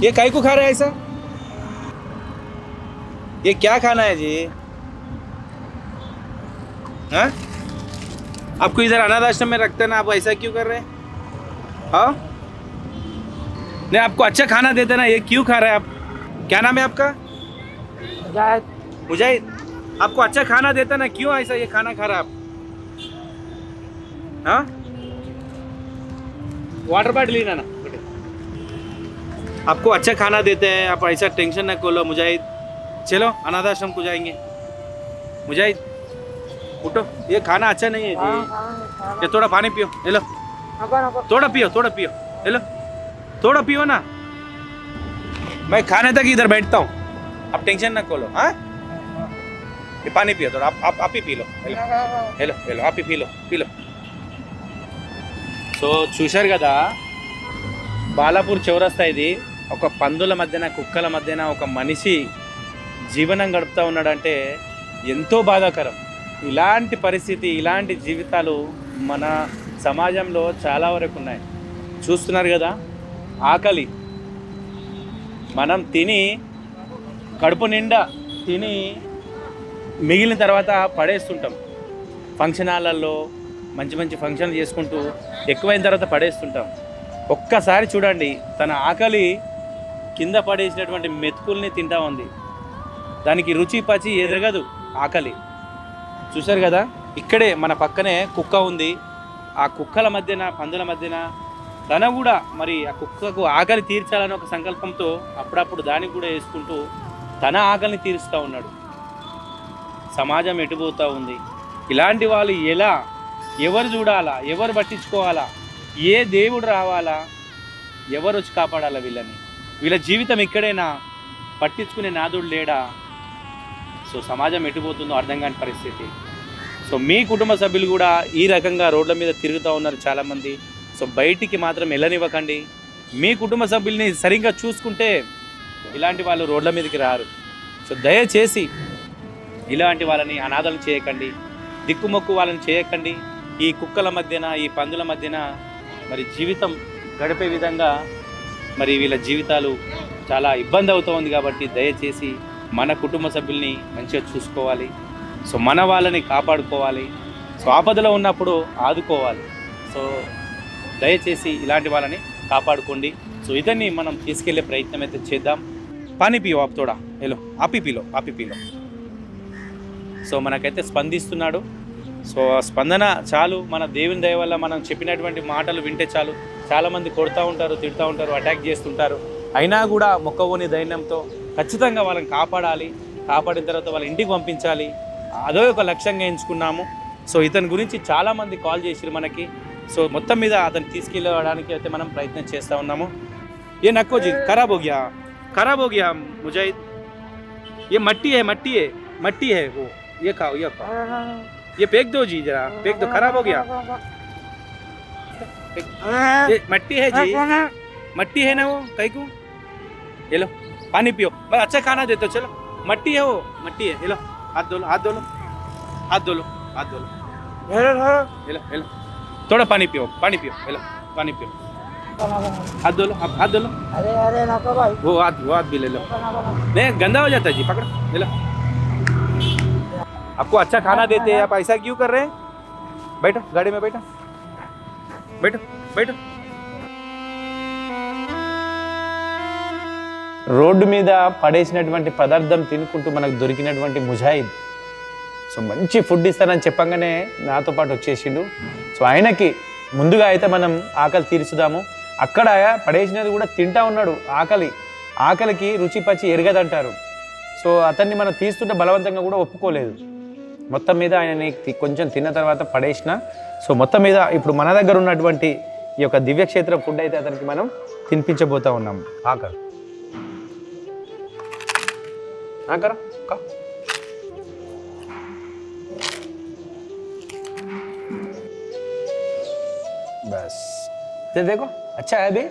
ये काय को खा रहा है ऐसा? ये क्या खाना है जी? हाँ? आपको इधर अनाथ आश्रम में रखते ना आप ऐसा क्यों कर रहे हैं? हाँ? नहीं आपको अच्छा खाना देते ना ये क्यों खा रहे हैं आप? क्या नाम है आपका? मुजाहिद। आपको अच्छा खाना देता ना क्यों ऐसा ये खाना खा रहा आप? हाँ? वाटर बॉटल लेना ना। आपको अच्छा खाना देते हैं आप ऐसा टेंशन ना खोलो मुजाहिद चलो अनाथ आश्रम को जाएंगे मुजाहिद उठो ये खाना अच्छा नहीं है जी ये थोड़ा पानी पियो ले लो थोड़ा पियो थोड़ा पियो ले लो थोड़ा पियो ना मैं खाने तक इधर बैठता हूँ आप टेंशन ना खोलो हाँ ये पानी पियो थोड़ा आप आप आप ही पी लो हेलो हेलो हेलो आप ही पी लो పీ లో సో చూశారు కదా బాలాపూర్ చౌరస్తా ఇది ఒక పందుల మధ్యన కుక్కల మధ్యన ఒక మనిషి జీవనం గడుపుతూ ఉన్నాడంటే ఎంతో బాధాకరం. ఇలాంటి పరిస్థితి ఇలాంటి జీవితాలు మన సమాజంలో చాలా వరకు ఉన్నాయి. చూస్తున్నారు కదా ఆకలి. మనం తిని కడుపు నిండా తిని మిగిలిన తర్వాత పడేస్తుంటాం. ఫంక్షన్ హాలల్లో మంచి మంచి ఫంక్షన్లు చేసుకుంటూ ఎక్కువైన తర్వాత పడేస్తుంటాం. ఒక్కసారి చూడండి తన ఆకలి కింద పడేసినటువంటి మెతుకుల్ని తింటా ఉంది. దానికి రుచి పచి ఎదరగదు ఆకలి. చూశారు కదా? ఇక్కడే మన పక్కనే కుక్క ఉంది. ఆ కుక్కల మధ్యన పందుల మధ్యన తన కూడా మరి ఆ కుక్కకు ఆకలి తీర్చాలని ఒక సంకల్పంతో అప్పుడప్పుడు దానికి కూడా వేసుకుంటూ తన ఆకలిని తీరుస్తూ ఉన్నాడు. సమాజం ఎటుపోతూ ఉంది? ఇలాంటి వాళ్ళు ఎలా? ఎవరు చూడాలా? ఎవరు పట్టించుకోవాలా? ఏ దేవుడు రావాలా? ఎవరు వచ్చి కాపాడాలా వీళ్ళని? వీళ్ళ జీవితం ఇక్కడైనా పట్టించుకునే నాదుడు లేడా? సో సమాజం ఎటుపోతుందో అర్థం కాని పరిస్థితి. సో మీ కుటుంబ సభ్యులు కూడా ఈ రకంగా రోడ్ల మీద తిరుగుతూ ఉన్నారు చాలామంది. సో బయటికి మాత్రం వెళ్ళనివ్వకండి మీ కుటుంబ సభ్యుల్ని సరిగ్గా చూసుకుంటే ఇలాంటి వాళ్ళు రోడ్ల మీదకి రారు. సో దయచేసి ఇలాంటి వాళ్ళని అనాథలు చేయకండి. దిక్కుమొక్కు వాళ్ళని చేయకండి. ఈ కుక్కల మధ్యన ఈ పందుల మధ్యన మరి జీవితం గడిపే విధంగా మరి వీళ్ళ జీవితాలు చాలా ఇబ్బంది అవుతోంది కాబట్టి దయచేసి మన కుటుంబ సభ్యుల్ని మంచిగా చూసుకోవాలి. సో మన వాళ్ళని కాపాడుకోవాలి. సో ఆపదలో ఉన్నప్పుడు ఆదుకోవాలి. సో దయచేసి ఇలాంటి వాళ్ళని కాపాడుకోండి. సో ఇతన్ని మనం తీసుకెళ్ళే ప్రయత్నం అయితే చేద్దాం. పని పియో ఆప్ తోడా. హలో ఆపిపిలో ఆపిపిలో సో మనకైతే స్పందిస్తున్నాడు. సో ఆ స్పందన చాలు మన దేవుని దయ వల్ల మనం చెప్పినటువంటి మాటలు వింటే చాలు చాలామంది కొడుతూ ఉంటారు తిడుతూ ఉంటారు అటాక్ చేస్తుంటారు అయినా కూడా మొక్కవోని ధైర్యంతో ఖచ్చితంగా వాళ్ళని కాపాడాలి కాపాడిన తర్వాత వాళ్ళ ఇంటికి పంపించాలి అదో ఒక లక్ష్యంగా ఎంచుకున్నాము సో ఇతని గురించి చాలామంది కాల్ చేసిరు మనకి సో మొత్తం మీద అతను తీసుకెళ్ళడానికి అయితే మనం ప్రయత్నం చేస్తూ ఉన్నాము ఏ నక్కో జీ ఖరాబ్ हो गया खराब हो गया मुजाहिद ये मट्टी है मट्टी है मट्टी है वो ये खाओ ये खाओ ये फेंक दो जी जरा फेंक दो खराब हो गया। ये मट्टी है जी। मट्टी है ना वो कहीं को? ये लो पानी पियो। मैं अच्छा खाना देते चलो। मट्टी है वो मट्टी है ये लो हाथ धो लो हाथ धो लो हाथ धो लो हाथ धो लो। ये लो ये लो। थोड़ा पानी पियो पानी पियो ये लो पानी पियो। हाथ धो लो हाथ धो लो। अरे अरे नको भाई। वो हाथ वो हाथ भी ले लो। नहीं गंदा हो जाता है जी पकड़ो ले लो। आपको अच्छा खाना देते हैं आप ऐसा क्यों कर रहे हैं बैठो गाड़ी में बैठो बैठो बैठो రోడ్డు మీద పడేసినటువంటి పదార్థం తినుకుంటూ మనకు దొరికినటువంటి ముజాయిద్ సో మంచి ఫుడ్ ఇస్తానని చెప్పంగానే నాతో పాటు వచ్చేసిండు సో ఆయనకి ముందుగా అయితే మనం ఆకలి తీర్చుదాము అక్కడ పడేసినది కూడా తింటా ఉన్నాడు ఆకలి ఆకలికి రుచి పచ్చి ఎరగదంటారు సో అతన్ని మనం తీస్తుంటే బలవంతంగా కూడా ఒప్పుకోలేదు మొత్తం మీద ఆయనని తి- కొంచెం తిన్న తర్వాత పడేసిన సో మొత్తం మీద ఇప్పుడు మన దగ్గర ఉన్నటువంటి ఈ యొక్క దివ్యక్షేత్రం ఫుడ్ అయితే అతనికి మనం తినిపించబోతా ఉన్నాం ఆకర్ ఆకర్ కా बस ये देखो अच्छा है अभी